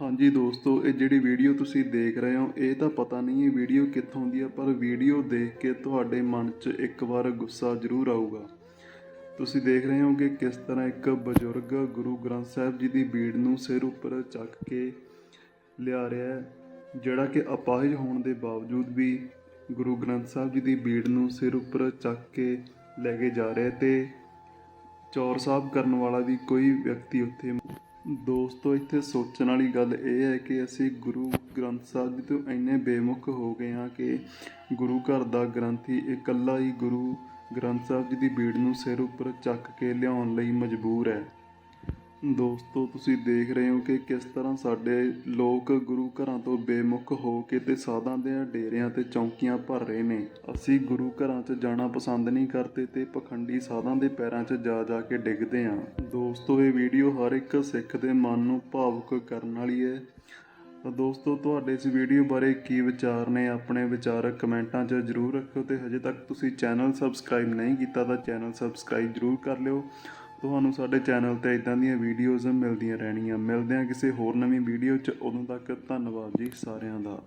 ਹਾਂਜੀ ਦੋਸਤੋ, ਇਹ ਜਿਹੜੀ ਵੀਡੀਓ ਤੁਸੀਂ ਦੇਖ ਰਹੇ ਹੋ, ਇਹ ਤਾਂ ਪਤਾ ਨਹੀਂ ਇਹ ਵੀਡੀਓ ਕਿੱਥੋਂ ਦੀ ਹੈ ਪਰ ਵੀਡੀਓ ਦੇਖ ਕੇ ਤੁਹਾਡੇ ਮਨ 'ਚ ਇੱਕ ਵਾਰ ਗੁੱਸਾ ਜ਼ਰੂਰ ਆਊਗਾ। ਤੁਸੀਂ ਦੇਖ ਰਹੇ ਹੋ ਕਿ ਕਿਸ ਤਰ੍ਹਾਂ ਇੱਕ ਬਜ਼ੁਰਗ ਗੁਰੂ ਗ੍ਰੰਥ ਸਾਹਿਬ ਜੀ ਦੀ ਬੀੜ ਨੂੰ ਸਿਰ ਉੱਪਰ ਚੱਕ ਕੇ ਲਿਆ ਰਿਹਾ ਹੈ, ਜਿਹੜਾ ਕਿ ਅਪਾਹਿਜ ਹੋਣ ਦੇ ਬਾਵਜੂਦ ਵੀ ਗੁਰੂ ਗ੍ਰੰਥ ਸਾਹਿਬ ਜੀ ਦੀ ਬੀੜ ਨੂੰ ਸਿਰ ਉੱਪਰ ਚੱਕ ਕੇ ਲੈ ਕੇ ਜਾ ਰਿਹਾ ਹੈ ਤੇ ਚੌਰ ਸਾਹਿਬ ਕਰਨ ਵਾਲਾ ਵੀ ਕੋਈ ਵਿਅਕਤੀ ਉੱਥੇ ਦੋਸਤੋ, ਇੱਥੇ ਸੋਚਣ ਵਾਲੀ ਗੱਲ ਇਹ ਹੈ ਕਿ ਅਸੀਂ ਗੁਰੂ ਗ੍ਰੰਥ ਸਾਹਿਬ ਜੀ ਤੋਂ ਇੰਨੇ ਬੇਮੁਖ ਹੋ ਗਏ ਹਾਂ ਕਿ ਗੁਰੂ ਘਰ ਦਾ ਗ੍ਰੰਥੀ ਇਕੱਲਾ ਹੀ ਗੁਰੂ ਗ੍ਰੰਥ ਸਾਹਿਬ ਜੀ ਦੀ ਬੀੜ ਨੂੰ ਸਿਰ ਉੱਪਰ ਚੱਕ ਕੇ ਲਿਆਉਣ ਲਈ ਮਜਬੂਰ ਹੈ। ਦੋਸਤੋ, ਤੁਸੀਂ ਦੇਖ ਰਹੇ ਹੋ ਕਿ ਕਿਸ ਤਰ੍ਹਾਂ ਸਾਡੇ ਲੋਕ ਗੁਰੂ ਘਰਾਂ ਤੋਂ ਬੇਮੁਖ ਹੋ ਕੇ ਤੇ ਸਾਧਾਂ ਦੇ ਡੇਰਿਆਂ ਤੇ ਚੌਂਕੀਆਂ ਭਰ ਰਹੇ ਨੇ। ਅਸੀਂ ਗੁਰੂ ਘਰਾਂ 'ਚ ਜਾਣਾ ਪਸੰਦ ਨਹੀਂ ਕਰਦੇ ਤੇ ਪਖੰਡੀ ਸਾਧਾਂ ਦੇ ਪੈਰਾਂ 'ਚ ਜਾ ਜਾ ਕੇ ਡਿੱਗਦੇ ਹਾਂ। ਦੋਸਤੋ, ਇਹ ਵੀਡੀਓ ਹਰ ਇੱਕ ਸਿੱਖ ਦੇ ਮਨ ਨੂੰ ਭਾਵੁਕ ਕਰਨ ਵਾਲੀ ਹੈ। ਤਾਂ ਦੋਸਤੋ, ਤੁਹਾਡੇ ਇਸ ਵੀਡੀਓ ਬਾਰੇ ਕੀ ਵਿਚਾਰ ਨੇ, ਆਪਣੇ ਵਿਚਾਰ ਕਮੈਂਟਾਂ 'ਚ ਜਰੂਰ ਰੱਖਿਓ ਤੇ ਹਜੇ ਤੱਕ ਤੁਸੀਂ ਚੈਨਲ ਸਬਸਕ੍ਰਾਈਬ ਨਹੀਂ ਕੀਤਾ ਤਾਂ ਚੈਨਲ ਸਬਸਕ੍ਰਾਈਬ ਜਰੂਰ ਕਰ ਲਿਓ। ਤੁਹਾਨੂੰ ਸਾਡੇ ਚੈਨਲ ਤੇ ਇਦਾਂ ਦੀਆਂ ਵੀਡੀਓਜ਼ ਮਿਲਦੀਆਂ ਰਹਿਣੀਆਂ। ਮਿਲਦੇ ਹਾਂ ਕਿਸੇ ਹੋਰ ਨਵੀਂ ਵੀਡੀਓ 'ਚ। ਉਦੋਂ ਤੱਕ ਧੰਨਵਾਦ ਜੀ ਸਾਰਿਆਂ ਦਾ।